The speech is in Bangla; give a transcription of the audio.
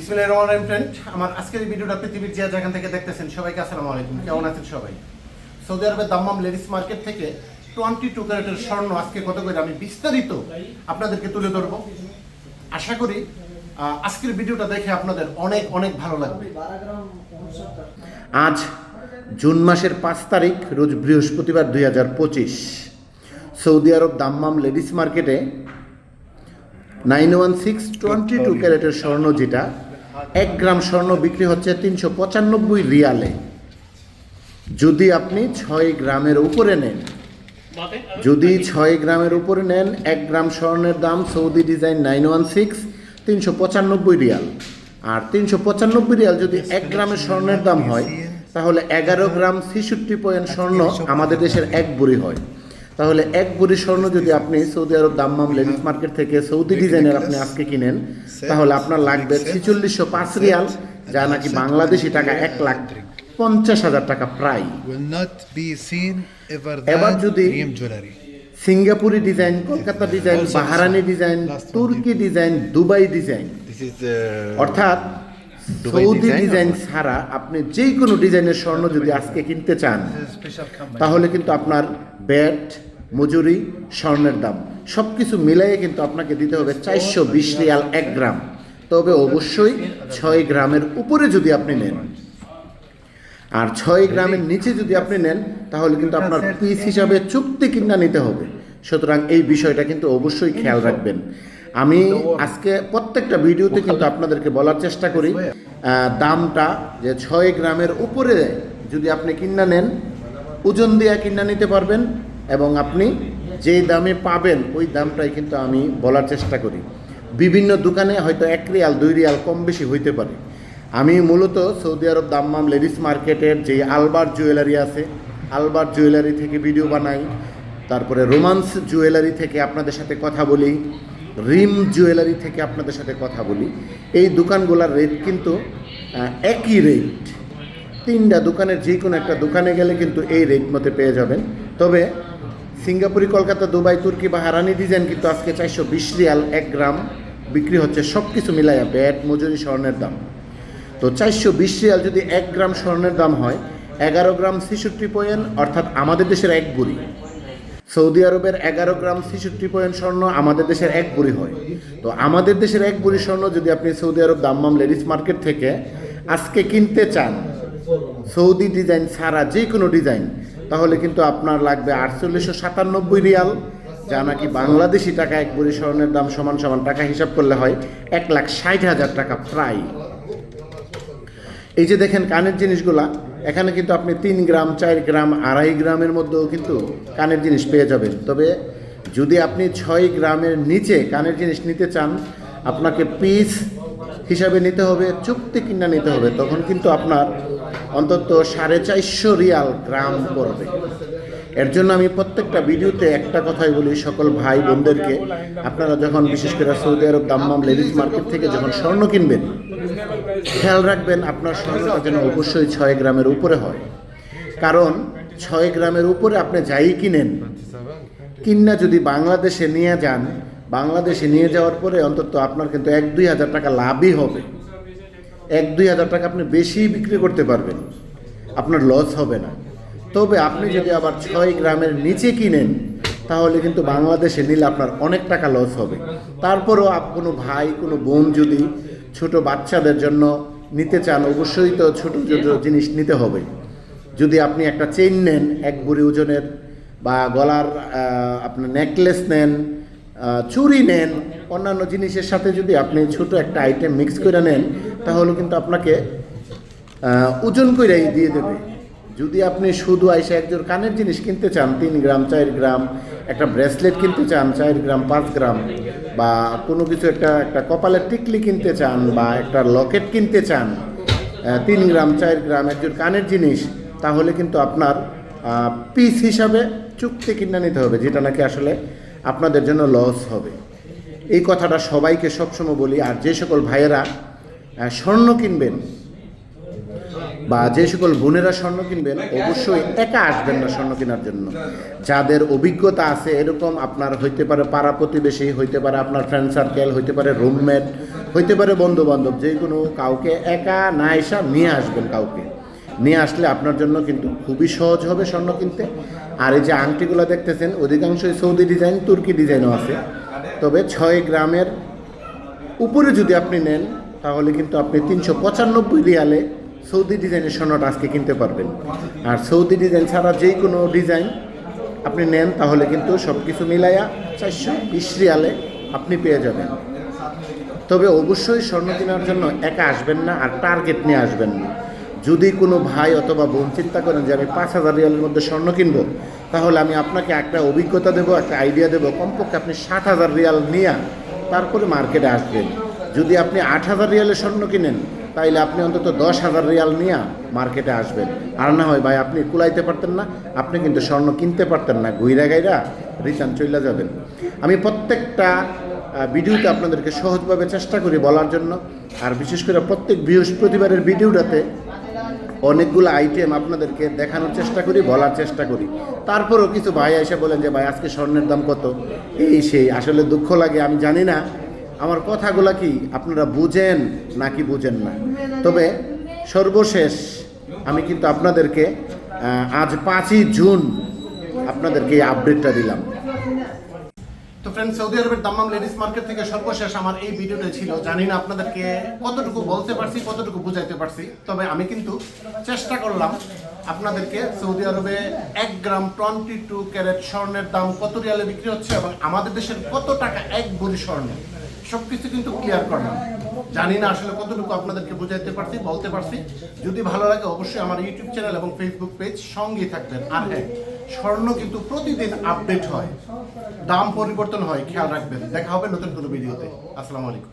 বিসমিল্লাহির রহমানির রহিম ফ্রেন্ড আমার আজকের ভিডিওটা পৃথিবীর যে যেখান থেকে দেখতেছেন, সবাইকে আসসালামু আলাইকুম। কেমন আছেন সবাই? সৌদি আরবের দাম্মাম লেডিস মার্কেট থেকে টোয়েন্টি টু ক্যারেটের স্বর্ণ আজকে কত করে? আমি বিস্তারিত আপনাদেরকে তুলে ধরবো। আশা করি আজকের ভিডিওটা দেখে আপনাদের অনেক অনেক ভালো লাগবে। আজ জুন মাসের পাঁচ তারিখ, রোজ বৃহস্পতিবার দুই হাজার পঁচিশ। সৌদি আরব দাম্মাম লেডিস মার্কেটে nine one six twenty two ক্যারেটের স্বর্ণ যেটা এক গ্রাম স্বর্ণ বিক্রি হচ্ছে তিনশো পঁচানব্বই রিয়ালে। যদি আপনি ছয় গ্রামের উপরে নেন, যদি ছয় গ্রামের উপরে নেন, এক গ্রাম স্বর্ণের দাম Saudi design nine one six, তিনশো পঁচানব্বই রিয়াল। আর তিনশো পঁচানব্বই রিয়াল যদি এক গ্রামের স্বর্ণের দাম হয়, তাহলে এগারো গ্রাম ছেষট্টি পয়েন্ট স্বর্ণ আমাদের দেশের এক বুড়ি হয়। তাহলে এক বুড়ি স্বর্ণ যদি আপনি Saudi Arab Dammam ladies market থেকে সৌদি ডিজাইনের আপনি আজকে কিনেন তাহলে আপনার লাগবে ছেচল্লিশশো পাঁচ রিয়াল যা নাকি বাংলাদেশি টাকা এক লাখ পঞ্চাশ হাজার টাকা প্রায়। এবার যদি- সিঙ্গাপুরি ডিজাইন কলকাতা ডিজাইন বাহারানি ডিজাইন তুর্কি ডিজাইন দুবাই ডিজাইন। Uh, অর্থাৎ সৌদি ডিজাইন ছাড়া আপনি যে কোনো ডিজাইনের স্বর্ণ যদি আজকে কিনতে চান তাহলে কিন্তু আপনার ব্যাট মজুরি, স্বর্ণের দাম। সব কিছু মিলাইয়ে কিন্তু আপনাকে দিতে হবে চারশো বিশ রিয়াল এক গ্রাম। তবে অবশ্যই ছয় গ্রামের উপরে যদি আপনি নেন। আর ছয় গ্রামের নিচে যদি আপনি নেন, তাহলে কিন্তু আপনার পিস হিসাবে চুক্তি কিনা নিতে হবে। সুতরাং এই বিষয়টা কিন্তু অবশ্যই খেয়াল রাখবেন। আমি আজকে প্রত্যেকটা ভিডিওতে কিন্তু আপনাদেরকে বলার চেষ্টা করি দামটা যে ছয় গ্রামের উপরে যদি আপনি কিনা নেন, ওজন দিয়ে কিনা নিতে পারবেন। এবং আপনি যেই দামে পাবেন, ওই দামটাই কিন্তু আমি বলার চেষ্টা করি। বিভিন্ন দোকানে হয়তো এক রিয়াল, দুই রিয়াল কম বেশি হইতে পারে। আমি মূলত সৌদি আরব দাম্মাম লেডিস মার্কেটের যে আলবার জুয়েলারি আছে, আলবার জুয়েলারি থেকে ভিডিও বানাই, তারপরে রোমান্স জুয়েলারি থেকে আপনাদের সাথে কথা বলি, রিম জুয়েলারি থেকে আপনাদের সাথে কথা বলি, এই দোকানগুলোর রেট কিন্তু একই রেট। তিনটা দোকানের যে কোনো একটা দোকানে গেলে কিন্তু এই রেট মতে পেয়ে যাবেন। তবে সিঙ্গাপুরি, কলকাতা, দুবাই, তুর্কি বা হারানি ডিজাইন কিন্তু আজকে চারশো বিশ রিয়াল এক গ্রাম বিক্রি হচ্ছে সব কিছু মিলাইয়া ব্যাট, মজুরি, স্বর্ণের দাম। তো চারশো বিশ রিয়াল যদি এক গ্রাম স্বর্ণের দাম হয়, এগারো গ্রাম ছেষট্টি পয়েন্ট, অর্থাৎ আমাদের দেশের এক বুড়ি। সৌদি আরবের এগারো গ্রাম ছেষট্টি পয়েন্ট স্বর্ণ আমাদের দেশের এক বুড়ি হয়। তো আমাদের দেশের এক বুড়ি স্বর্ণ যদি আপনি Saudi Arab Dammam ladies market থেকে আজকে কিনতে চান, সৌদি ডিজাইন ছাড়া যে কোনো ডিজাইন তাহলে কিন্তু আপনার লাগবে আটচল্লিশশো সাতানব্বই রিয়াল, যা নাকি বাংলাদেশি টাকা এক বুড়ি স্বর্ণের দাম সমান সমান টাকা হিসাব করলে হয় এক লাখ ষাট হাজার টাকা প্রায়। এই যে দেখেন কানের জিনিসগুলা, এখানে কিন্তু আপনি তিন গ্রাম, চার গ্রাম, আড়াই গ্রামের মধ্যেও কিন্তু কানের জিনিস পেয়ে যাবেন। তবে যদি আপনি ছয় গ্রামের নিচে কানের জিনিস নিতে চান, আপনাকে পিস হিসাবে নিতে হবে, চুক্তি কিনা নিতে হবে, তখন কিন্তু আপনার অন্তত সাড়ে চারশো রিয়াল গ্রাম পড়বে। এর জন্য আমি প্রত্যেকটা ভিডিওতে একটা কথাই বলি, সকল ভাই বোনদেরকে, আপনারা যখন বিশেষ করে Saudi Arab Dammam ladies market থেকে যখন স্বর্ণ কিনবেন, খেয়াল রাখবেন আপনার স্বর্ণটা যেন অবশ্যই ছয় গ্রামের উপরে হয়। কারণ ছয় গ্রামের উপরে আপনি যাই কিনেন, কিনা যদি বাংলাদেশে নিয়ে যান বাংলাদেশে নিয়ে যাওয়ার পরে অন্তত আপনার কিন্তু এক দুই হাজার টাকা লাভই হবে। এক দুই হাজার টাকা আপনি বেশি বিক্রি করতে পারবেন। আপনার লস হবে না। তবে আপনি যদি আবার ছয় গ্রামের নিচে কিনেন, তাহলে কিন্তু বাংলাদেশে নিলে আপনার অনেক টাকা লস হবে। তারপরেও কোনো ভাই, কোনো বোন যদি ছোট বাচ্চাদের জন্য নিতে চান, অবশ্যই তো ছোট ছোট জিনিস নিতে হবে। যদি আপনি একটা চেইন নেন, এক বুড়ি ওজনের, বা গলার আপনার নেকলেস নেন চুড়ি নেন। অন্যান্য জিনিসের সাথে যদি আপনি ছোট একটা আইটেম মিক্স করে নেন, তাহলে কিন্তু আপনাকে ওজন কইরাই দিয়ে দেবে। যদি আপনি শুধু আইসা একজোর কানের জিনিস কিনতে চান, তিন গ্রাম, চার গ্রাম, একটা ব্রেসলেট কিনতে চান, চার গ্রাম, পাঁচ গ্রাম, বা কোনো কিছু একটা একটা কপালের টিকলি কিনতে চান, বা একটা লকেট কিনতে চান তিন গ্রাম, চার গ্রাম একজোর কানের জিনিস, তাহলে কিন্তু আপনার পিস হিসাবে চুক্তি কিনে নিতে হবে, যেটা নাকি আসলে আপনাদের জন্য লস হবে। এই কথাটা সবাইকে সবসময় বলি, আর যে সকল ভাইয়েরা স্বর্ণ কিনবেন বা যে সকল বোনেরা স্বর্ণ কিনবেন, অবশ্যই একা আসবেন না স্বর্ণ কেনার জন্য। যাদের অভিজ্ঞতা আছে, এরকম আপনার হইতে পারে পাড়া প্রতিবেশী, হইতে পারে আপনার ফ্রেন্ড সার্কেল হইতে পারে রুমমেট হইতে পারে বন্ধু বান্ধব যে কোনো কাউকে একা না এসা নিয়ে আসবেন কাউকে। নিয়ে আসলে আপনার জন্য কিন্তু খুবই সহজ হবে স্বর্ণ কিনতে। আর এই যে আংটিগুলো দেখতেছেন, অধিকাংশই সৌদি ডিজাইন, তুর্কি ডিজাইনও আছে। তবে ছয় গ্রামের উপরে যদি আপনি নেন, তাহলে কিন্তু আপনি তিনশো পঁচানব্বই রিয়ালে সৌদি ডিজাইনের স্বর্ণটা আজকে কিনতে পারবেন। আর সৌদি ডিজাইন ছাড়া যেই কোনো ডিজাইন আপনি নেন, তাহলে কিন্তু সব কিছু মিলাইয়া চারশো বিশ রিয়ালে আপনি পেয়ে যাবেন। তবে অবশ্যই স্বর্ণ কেনার জন্য একা আসবেন না, আর টার্গেট নিয়ে আসবেন না। যদি কোনো ভাই অথবা বোন চিন্তা করেন যে আমি পাঁচ হাজার রিয়ালের মধ্যে স্বর্ণ কিনবো, তাহলে আমি আপনাকে একটা অভিজ্ঞতা দেবো, একটা আইডিয়া দেবো, কমপক্ষে আপনি ষাট হাজার রিয়াল নিয়ে তারপরে মার্কেটে আসবেন। যদি আপনি আট হাজার রিয়ালের স্বর্ণ কিনেন, তাইলে আপনি অন্তত দশ হাজার রিয়াল নিয়ে মার্কেটে আসবেন। আর না হয় ভাই, আপনি কুলাইতে পারতেন না, আপনি কিন্তু স্বর্ণ কিনতে পারতেন না, ঘুইরা গাইরা রিটার্ন চলে যাবেন। আমি প্রত্যেকটা ভিডিওতে আপনাদেরকে সহজভাবে চেষ্টা করি বলার জন্য। আর বিশেষ করে প্রত্যেক বৃহস্পতিবারের ভিডিওটাতে অনেকগুলো আইটেম আপনাদেরকে দেখানোর চেষ্টা করি, বলার চেষ্টা করি। তারপরেও কিছু ভাই এসে বলেন যে, ভাই, আজকে স্বর্ণের দাম কত? এই সেই, আসলে দুঃখ লাগে, আমি জানি না। আমার কথাগুলো কি আপনারা বুঝেন নাকি বুঝেন না? তবে সর্বশেষ আমি কিন্তু আপনাদেরকে আজ পাঁচই জুন আপনাদেরকে এই আপডেটটা দিলাম। তো ফ্রেন্ড সৌদি আরবের দাম্মাম লেডিস মার্কেট থেকে সর্বশেষ আমার এই ভিডিওটা ছিল। জানি না আপনাদেরকে কতটুকু বলতে পারছি, কতটুকু বুঝাইতে পারছি, তবে আমি কিন্তু চেষ্টা করলাম আপনাদেরকে সৌদি আরবে এক গ্রাম টোয়েন্টি টু ক্যারেট স্বর্ণের দাম কত রিয়ালে বিক্রি হচ্ছে এবং আমাদের দেশের কত টাকা এক ভরি স্বর্ণ সব কিছু কিন্তু ক্লিয়ার করলাম। জানি না আসলে কতটুকু আপনাদেরকে বুঝাইতে পারছি, বলতে পারছি। যদি ভালো লাগে অবশ্যই আমার ইউটিউব চ্যানেল এবং ফেসবুক পেজ সঙ্গেই থাকবেন। আর হ্যাঁ স্বর্ণ কিন্তু প্রতিদিন আপডেট হয়। দাম পরিবর্তন হয়, খেয়াল রাখবেন। দেখা হবে নতুন কোনো ভিডিওতে। আসসালামু আলাইকুম।